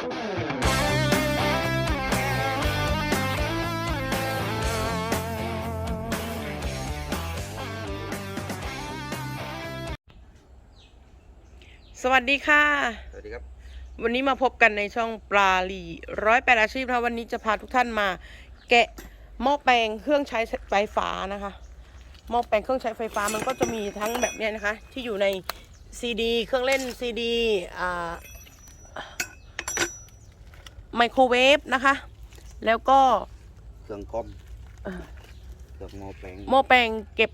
สวัสดีค่ะ สวัสดีครับ วันนี้มาพบกันในช่องปลาลีร้อยแปดอาชีพนะคะวันนี้จะพาทุกท่านมา แกะหม้อแปลงเครื่องใช้ไฟฟ้านะคะหม้อแปลงเครื่องใช้ไฟฟ้ามันก็จะมีทั้งแบบเนี้ยนะคะ ที่อยู่ในซีดี เครื่องเล่นซีดีอ่า ไมโครเวฟนะคะ แล้วก็เครื่องคอมเอ่อเครื่องโมแปลงหม้อแปลงเก็บ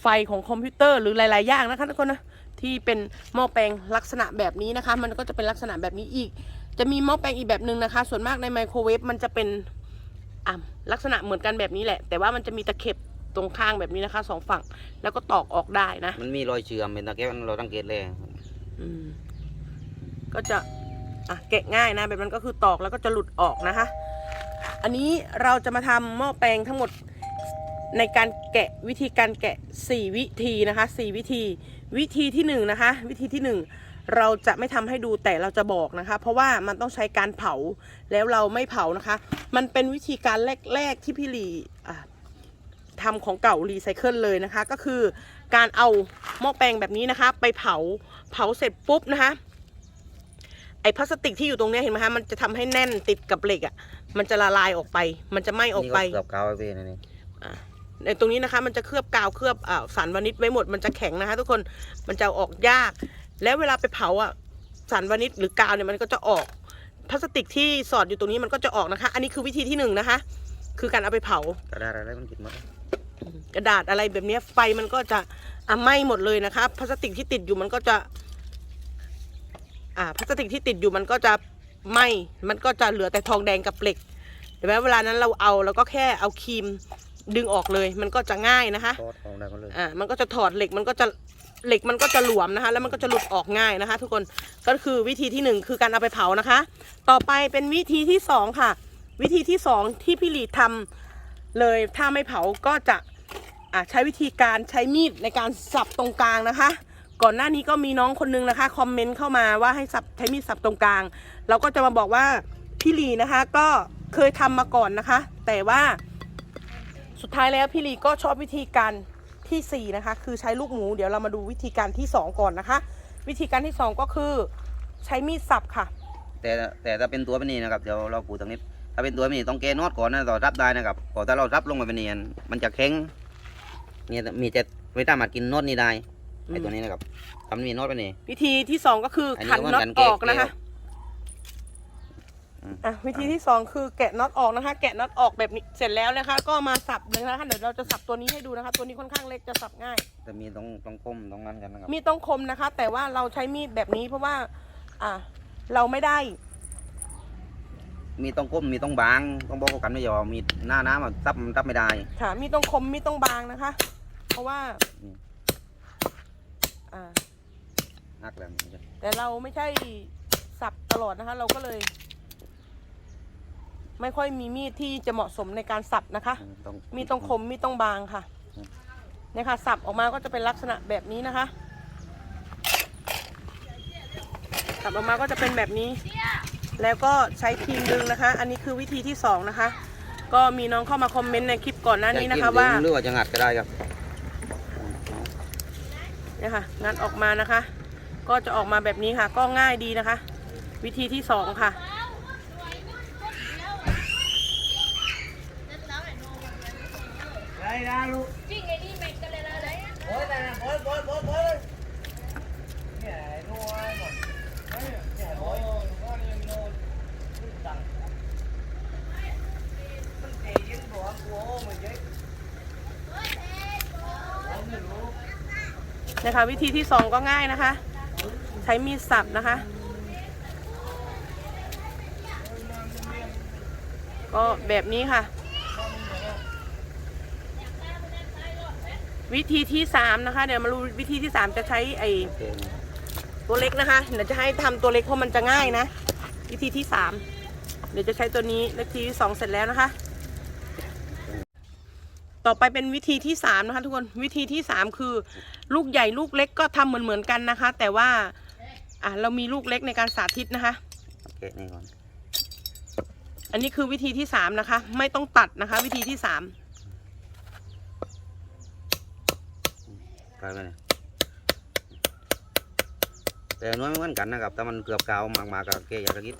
ไฟของคอมพิวเตอร์หรือหลาย ๆ อย่างนะคะทุกคนนะที่เป็นหม้อแปลงลักษณะแบบนี้นะคะ มันก็จะเป็นลักษณะแบบนี้อีก จะมีหม้อแปลงอีกแบบหนึ่งนะคะ ส่วนมากในไมโครเวฟมันจะเป็นอ่าลักษณะเหมือนกันแบบนี้แหละ แต่ว่ามันจะมีตะเข็บตรงข้างแบบนี้นะคะสองฝั่ง แล้วก็ตอกออกได้นะ มันมีรอยเชื่อมเป็นตะแกรงเราสังเกตเลยอืมก็จะ อะแกะง่ายนะแบบนั้นก็คือตอกแล้วก็จะหลุดออกนะคะ อันนี้เราจะมาทำหม้อแปลงทั้งหมดในการแกะวิธีการแกะ 4 วิธีนะคะ 4 วิธีวิธีที่1นะคะวิธีที่ 1 เราจะไม่ทำให้ดูแต่เราจะบอกนะคะ เพราะว่ามันต้องใช้การเผาแล้วเราไม่เผานะคะ มันเป็นวิธีการแรกๆที่พี่หลีทำของเก่ารีไซเคิลเลยนะคะ ก็คือการเอาหม้อแปลงแบบนี้นะคะ ไปเผาเผาเสร็จปุ๊บนะคะ ไอ้พลาสติกที่อยู่ตรงเนี้ยเห็นไหมคะมันจะทำให้แน่นติดกับเหล็กอะ่ะมันจะละลายออกไป มันจะไหม้ออกไป นี่เกือบกาวไอ้เวยนี่นี่ในตรงนี้นะคะมันจะเคลือบกาวเคลือบอ่าสารวานิชไว้หมดมันจะแข็งนะคะทุกคนมันจะเอาออกยาก แล้วเวลาไปเผาอะสารวานิชหรือกาวเนี่ยมันก็จะออกพลาสติกที่สอดอยู่ตรงนี้มันก็จะออกนะคะ อันนี้คือวิธีที่หนึ่งนะคะ คือการเอาไปเผา กระดาษอะไรมันกินหมดกระดาษอะไรแบบเนี้ยไฟมันก็จะอะไหม้หมดเลยนะคะพลาสติกที่ติดอยู่มันก็จะ อ่าพลาสติกที่ติดอยู่มันก็จะไหม้มันก็จะเหลือแต่ทองแดงกับเหล็กเห็นไหมเวลานั้นเราเอาแล้วก็แค่เอาครีมดึงออกเลย มันก็จะง่ายนะคะ ทอดออกได้หมดเลย อ่ามันก็จะถอดเหล็กมันก็จะเหล็กมันก็จะหลวมนะคะ แล้วมันก็จะหลุดออกง่ายนะคะ ทุกคนก็คือวิธีที่หนึ่งคือการเอาไปเผานะคะ ต่อไปเป็นวิธีที่สองค่ะ วิธีที่สองที่พี่หลีทำเลยถ้าไม่เผาก็จะอ่าใช้วิธีการใช้มีดในการสับตรงกลางนะคะ ก่อนหน้านี้ก็มีน้องคนนึงนะคะคอมเมนต์เข้ามาว่าให้สับใช้มีดสับตรงกลาง เราก็จะมาบอกว่าพี่ลีนะคะก็เคยทำมาก่อนนะคะ แต่ว่าสุดท้ายแล้วพี่ลีก็ชอบวิธีการที่สี่นะคะ คือใช้ลูกหมูเดี๋ยวเรามาดูวิธีการที่สองก่อนนะคะ วิธีการที่สองก็คือใช้มีดสับค่ะ แต่แต่ถ้าเป็นตัวเป็นนี่นะครับเดี๋ยวเราปูตรงนี้ถ้าเป็นตัวเป็นนี่ต้องเกนอดก่อนนะต่อรับได้นะครับพอถ้าเรารับลงไปเป็นนี่มันจะแข็งเนี่ยมีแต่ไม่สามารถกินโนดนี่ได้ ไอ้ตัวนี้นะครับทำมีโนดไปนี่ วิธีที่สองก็คืออันนี้ขันก็เหมืน็ออนตกันออกนะคะแกะอืมอะวิธีที่สองคือแกะน็อตออกนะคะ แกะน็อตออกแบบนี้เสร็จแล้วนะคะ ก็มาสับเลยนะคะเดี๋ยวเราจะสับตัวนี้ให้ดูนะคะ ตัวนี้ค่อนข้างเล็กจะสับง่าย แต่มีต้องต้องคมต้องนั้นกันนะครับมีดต้องคมนะคะ แต่ว่าเราใช้มีดแบบนี้เพราะว่า อะเราไม่ได้ มีต้องคมมีต้องบางต้องบอกกันไม่ยอมมีหน้าน้ำมันซับมันซับไม่ได้ค่ะมีดต้องคมมีดต้องบางนะคะ เพราะว่า อืมอ่า นักแล้วมันจะแต่เราไม่ใช่สับตลอดนะคะ เราก็เลย ไม่ค่อยมีมีดที่จะเหมาะสมในการสับนะคะต้องมีดต้องคมมีดต้องบางค่ะอืมเนี่ยค่ะสับออกมาก็จะเป็นลักษณะแบบนี้นะคะ สับออกมาก็จะเป็นแบบนี้ แล้วก็ใช้ครีมดึงนะคะ อันนี้คือวิธีที่สองนะคะ ก็มีน้องเข้ามาคอมเมนต์ในคลิปก่อนหน้านี้นะคะ ว่า หรือว่าจะงัดก็ได้ครับ เนี่ยค่ะงานออกมานะคะ ก็จะออกมาแบบนี้ค่ะ ก็ง่ายดีนะคะ วิธีที่สองค่ะนะ นะคะ วิธีที่สองก็ง่ายนะคะ ใช้มีดสับนะคะ ก็แบบนี้ค่ะ วิธีที่สามนะคะ เดี๋ยวมาดูวิธีที่สามจะใช้ไอ้ตัวเล็กนะคะ เดี๋ยวจะให้ทำตัวเล็กเพราะมันจะง่ายนะ วิธีที่สามเดี๋ยวจะใช้ตัวนี้วิธีที่สองเสร็จแล้วนะคะ ต่อไปเป็นวิธีที่สามนะคะทุกคนวิธีที่สามคือลูกใหญ่ลูกเล็กก็ทำเหมือนเหมือนๆกันนะคะ แต่ว่าอะเรามีลูกเล็กในการสาธิตนะคะแกะนี่ก่อนอันนี้คือวิธีที่สามนะคะ ไม่ต้องตัดนะคะ วิธีที่สามกลายไปเนี่ยแต่น้อยไม่เหมือนกันนะครับแต่มันเกือบกาวมากๆกับแกะอยากจะคิด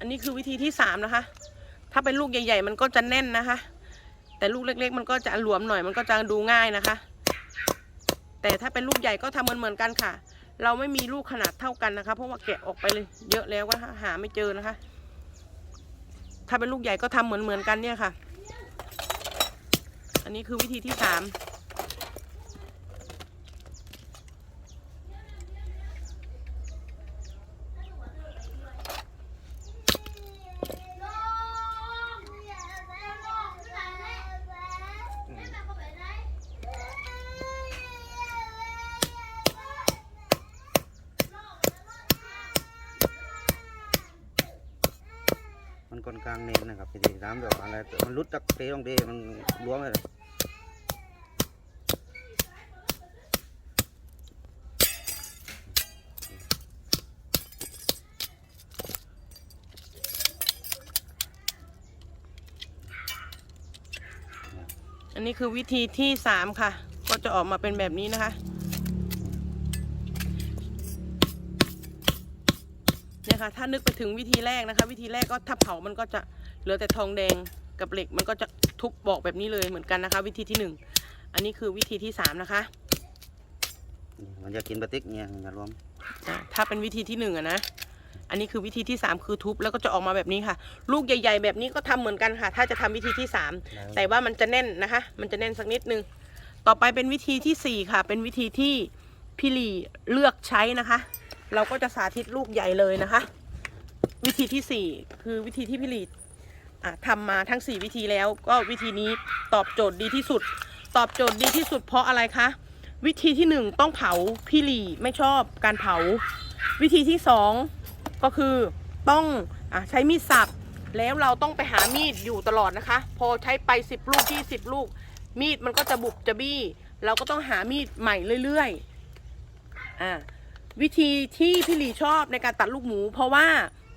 อันนี้คือวิธีที่สามนะคะ ถ้าเป็นลูกใหญ่ ๆ มันก็จะแน่นนะคะ แต่ลูกเล็ก ๆ มันก็จะหลวมหน่อย มันก็จะดูง่ายนะคะ แต่ถ้าเป็นลูกใหญ่ก็ทำเหมือนๆกันค่ะ เราไม่มีลูกขนาดเท่ากันนะคะ เพราะว่าแกะออกไปเลยเยอะแล้วก็หาไม่เจอนะคะ ถ้าเป็นลูกใหญ่ก็ทำเหมือนๆกันเนี่ยค่ะ อันนี้คือวิธีที่สาม มันค่อนข้าง เน้นนะครับพี่ทีน้ำแบบอะไรมันรุดจากเตะลงเตะมันล้วงเลยอันนี้คือวิธีที่สามค่ะ ก็จะออกมาเป็นแบบนี้นะคะเนี่ยค่ะถ้านึกไปถึงวิธีแรกนะคะ วิธีแรกก็ถ้าเผามันก็จะ เหลือแต่ทองแดงกับเหล็กมันก็จะทุบบอกแบบนี้เลยเหมือนกันนะคะ วิธีที่หนึ่งอันนี้คือวิธีที่สามนะคะนี่มันจะกินปลาติ๊กเนี่ยอย่ารวมอะถ้าเป็นวิธีที่หนึ่งอะนะอันนี้คือวิธีที่สามคือทุบแล้วก็จะออกมาแบบนี้ค่ะ ลูกใหญ่ ๆ แบบนี้ก็ทำเหมือนกันค่ะ ถ้าจะทำวิธีที่สามแต่ว่ามันจะแน่นนะคะ มันจะแน่นสักนิดนึงต่อไปเป็นวิธีที่สี่ค่ะ เป็นวิธีที่พี่หลีเลือกใช้นะคะ เราก็จะสาธิตลูกใหญ่เลยนะคะ วิธีที่สี่คือวิธีที่พี่หลีอะ ทำมาทั้งสี่วิธีแล้ว ก็วิธีนี้ตอบโจทย์ดีที่สุด ตอบโจทย์ดีที่สุดเพราะอะไรคะ วิธีที่หนึ่งต้องเผาพี่หลีไม่ชอบการเผา วิธีที่สองก็คือต้องอใช้มีดสับแล้วเราต้องไปหามีดอยู่ตลอดนะคะ พอใช้ไป 10 ลูกที่10ลูก มีดมันก็จะบุบจะบี้ เราก็ต้องหามีดใหม่เรื่อยๆอ่าวิธีที่พี่หลีชอบในการตัดลูกหมู เพราะว่า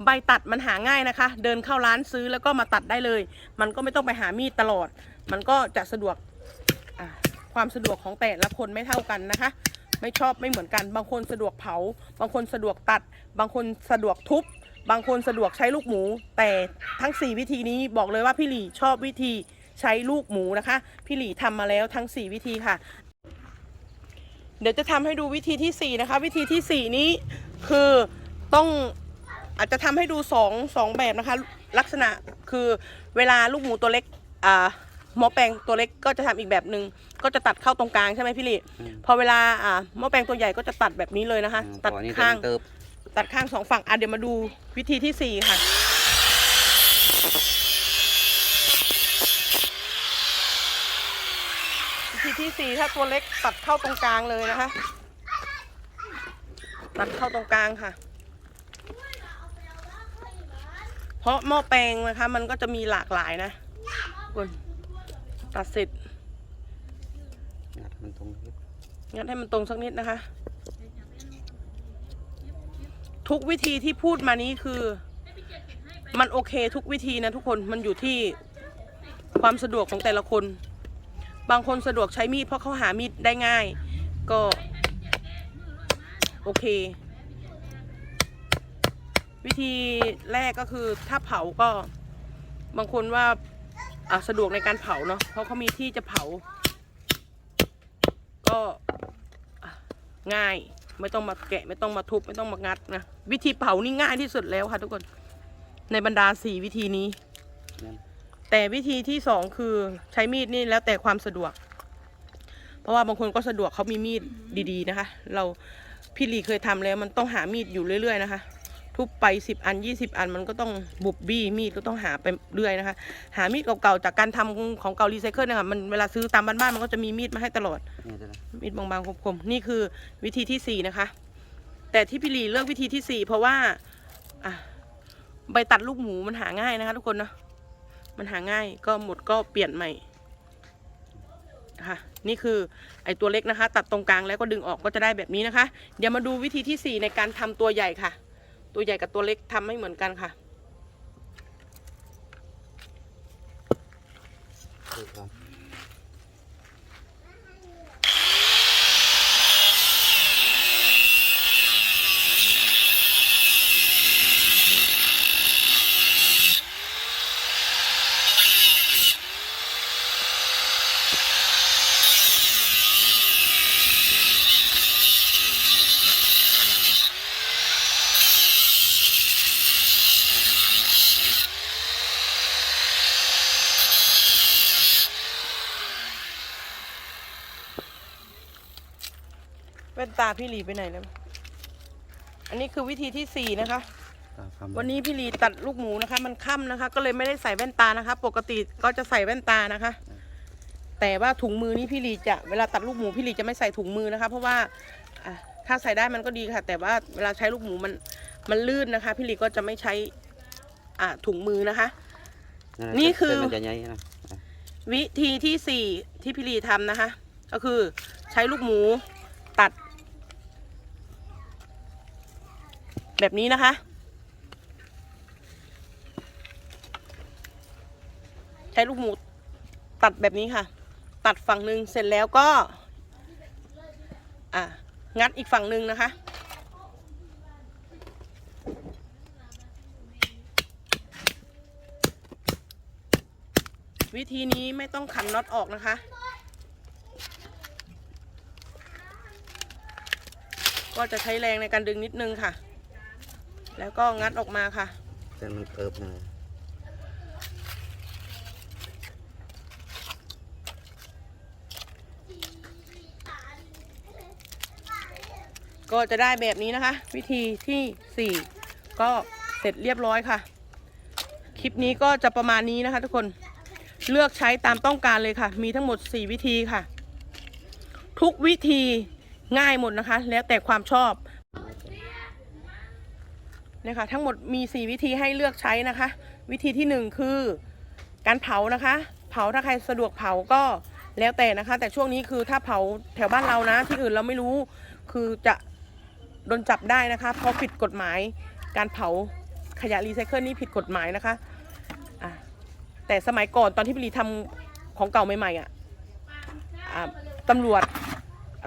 ใบตัดมันหาง่ายนะคะ เดินเข้าร้านซื้อแล้วก็มาตัดได้เลย มันก็ไม่ต้องไปหามีดตลอด มันก็จะสะดวกความสะดวกของแต่ละคนไม่เท่ากันนะคะ ไม่ชอบไม่เหมือนกัน บางคนสะดวกเผา บางคนสะดวกตัด บางคนสะดวกทุบ บางคนสะดวกใช้ลูกหมู แต่ทั้ง 4 วิธีนี้บอกเลยว่าพี่หลีชอบวิธีใช้ลูกหมูนะคะ พี่หลีทำมาแล้วทั้ง 4 วิธีค่ะ เดี๋ยวจะทำให้ดูวิธีที่ 4 นะคะ วิธีที่ 4 นี้คือต้อง อาจจะทำให้ดู2 2แบบนะคะ ลักษณะคือเวลาลูกหมูตัวเล็กอ่าหม้อแปลงตัวเล็กก็จะทำอีกแบบหนึ่งก็จะตัดเข้าตรงกลางใช่ไหมพี่หลีอืมพอเวลาอ่าหม้อแปลงตัวใหญ่ก็จะตัดแบบนี้เลยนะคะอืมตัดพอนี่ข้างเติบตัดข้างสองฝั่งอะเดี๋ยวมาดูวิธีที่สี่ค่ะวิธีที่สี่ถ้าตัวเล็กตัดเข้าตรงกลางเลยนะคะ ตัดเข้าตรงกลางค่ะ เพราะหม้อแปลงนะคะ มันก็จะมีหลากหลายนะคุณตัดเสร็จงัดมันตรงนี้งั้นให้มันตรงสักนิดนะคะ ทุกวิธีที่พูดมานี้คือ มันโอเคทุกวิธีนะทุกคนมันอยู่ที่ความสะดวกของแต่ละคน บางคนสะดวกใช้มีดเพราะเขาหามีดได้ง่าย ก็ โอเค วิธีแรกก็คือถ้าเผาก็บางคนว่าอะสะดวกในการเผาเนาะเพราะเขามีที่จะเผา ก็ง่ายไม่ต้องมาแกะไม่ต้องมาทุบไม่ต้องมางัดนะวิธีเผานี่ง่ายที่สุดแล้วค่ะทุกคนในบรรดาสี่วิธีนี้ แต่วิธีที่สองคือใช้มีดนี่แล้วแต่ความสะดวก เพราะว่าบางคนก็สะดวกเขามีมีดดีๆนะคะ เราพี่ลีเคยทำแล้วมันต้องหามีดอยู่เรื่อย ๆ นะคะ ทุบไปสิบอันยี่สิบอันมันก็ต้องบุบบี้มีดก็ต้องหาไปเรื่อยนะคะ หามีดเก่าๆจากการทำของเก่ารีไซเคิลนะคะมันเวลาซื้อตามบ้านๆมันก็จะมีมีดมาให้ตลอดนี่เดี๋ยวนะมีดบางๆคมๆนี่คือวิธีที่สี่นะคะ แต่ที่พี่ลีเลือกวิธีที่สี่เพราะว่าอะใบตัดลูกหมูมันหาง่ายนะคะ ทุกคนนะมันหาง่ายก็หมดก็เปลี่ยนใหม่ค่ะนี่คือไอตัวเล็กนะคะ ตัดตรงกลางแล้วก็ดึงออกก็จะได้แบบนี้นะคะ เดี๋ยวมาดูวิธีที่ 4 ในการทำตัวใหญ่ค่ะ ตัวใหญ่กับตัวเล็กทำไม่เหมือนกันค่ะ แว่นตาพี่หลีไปไหนแล้ว อันนี้คือวิธีที่4นะคะวันนี้พี่ลีตัดลูกหมูนะคะ มันค่ำนะคะ ก็เลยไม่ได้ใส่แว่นตานะคะ ปกติก็จะใส่แว่นตานะคะ แต่ว่าถุงมือนี่พี่ลีจะเวลาตัดลูกหมูพี่ลีจะไม่ใส่ถุงมือนะคะ เพราะว่าอะถ้าใส่ได้มันก็ดีค่ะ แต่ว่าเวลาใช้ลูกหมูมันมันลื่นนะคะ พี่ลีก็จะไม่ใช้อะถุงมือนะคะ นี่คือ เส้นมันจะใหญ่นะวิธีที่สี่ที่พี่ลีทำนะคะ ก็คือใช้ลูกหมูตัด แบบนี้นะคะ ใช้ลูกหมูตัดแบบนี้ค่ะ ตัดฝั่งหนึ่งเสร็จแล้วก็ อะ งัดอีกฝั่งหนึ่งนะคะ วิธีนี้ไม่ต้องขันน็อตออกนะคะก็จะใช้แรงในการดึงนิดนึงค่ะ แล้วก็งัดออกมาค่ะเส้นมันเกิบนะก็จะได้แบบนี้นะคะ วิธีที่ 4 ก็เสร็จเรียบร้อยค่ะ คลิปนี้ก็จะประมาณนี้นะคะ ทุกคนเลือกใช้ตามต้องการเลยค่ะ มีทั้งหมด 4 วิธีค่ะ ทุกวิธีง่ายหมดนะคะ แล้วแต่ความชอบเนี่ยค่ะทั้งหมดมี 4 วิธีให้เลือกใช้นะคะ วิธีที่ 1 คือการเผานะคะ เผาถ้าใครสะดวกเผาก็แล้วแต่นะคะ แต่ช่วงนี้คือถ้าเผาแถวบ้านเรานะ ที่อื่นเราไม่รู้คือจะโดนจับได้นะคะ เพราะผิดกฎหมายการเผาขยะรีไซเคิลนี่ผิดกฎหมายนะคะะแต่สมัยก่อนตอนที่พี่ลีทำของเก่าใหม่ๆอะอะตำรวจ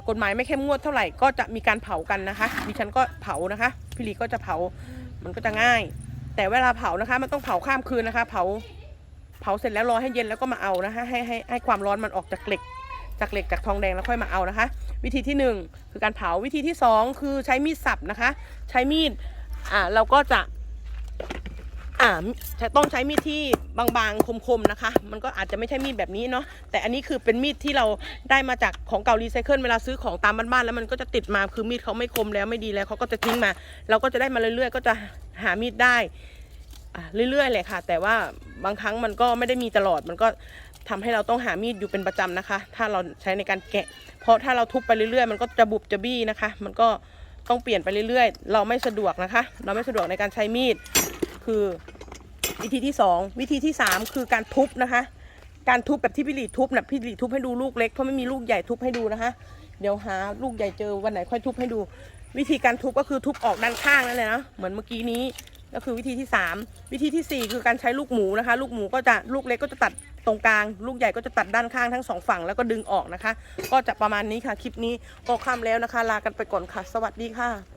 กฎหมายไม่เข้มงวดเท่าไหร่ก็จะมีการเผากันนะคะดิฉันก็เผานะคะพี่ลีก็จะเผา มันก็จะง่าย แต่เวลาเผานะคะ มันต้องเผาข้ามคืนนะคะ เผาเผาเสร็จแล้วรอให้เย็นแล้วก็มาเอานะคะให้ให้ให้ความร้อนมันออกจากเหล็ก จากเหล็กจากทองแดงแล้วค่อยมาเอานะคะ วิธีที่หนึ่งคือการเผาวิธีที่สองคือใช้มีดสับนะคะ ใช้มีดอ่าเราก็จะ อ่าต้องใช้มีดที่บางๆคมๆนะคะ มันก็อาจจะไม่ใช่มีดแบบนี้เนาะแต่อันนี้คือเป็นมีดที่เราได้มาจากของเก่ารีไซเคิลเวลาซื้อของตามบ้านๆแล้วมันก็จะติดมาคือมีดเขาไม่คมแล้วไม่ดีแล้วเขาก็จะทิ้งมา เราก็จะได้มาเรื่อยๆ ก็จะหามีดได้เรื่อยๆเลยค่ะ แต่ว่าบางครั้งมันก็ไม่ได้มีตลอดมันก็ทำให้เราต้องหามีดอยู่เป็นประจำนะคะ ถ้าเราใช้ในการแกะ เพราะถ้าเราทุบไปเรื่อยๆ มันก็จะบุบจะบี้นะคะ มันก็ ต้องเปลี่ยนไปเรื่อยๆ เราไม่สะดวกนะคะ เราไม่สะดวกในการใช้มีด คือวิธีที่สองวิธีที่สามคือการทุบนะคะ การทุบแบบที่พี่หลีทุบนะพี่หลีทุบให้ดูลูกเล็กเพราะไม่มีลูกใหญ่ทุบให้ดูนะคะ เดี๋ยวหาลูกใหญ่เจอวันไหนค่อยทุบให้ดู วิธีการทุบก็คือทุบออกด้านข้างนั่นเลยนะเหมือนเมื่อกี้นี้ก็คือวิธีที่ 3 วิธีทีสี่4 คือการใช้ลูกหมูนะคะ ลูกหมูก็จะลูกเล็กก็จะตัด ตรงกลางลูกใหญ่ก็จะตัดด้านข้างทั้งสองฝั่งแล้วก็ดึงออกนะคะ ก็จะประมาณนี้ค่ะ คลิปนี้ก็ค่ำแล้วนะคะ ลากันไปก่อนค่ะ สวัสดีค่ะ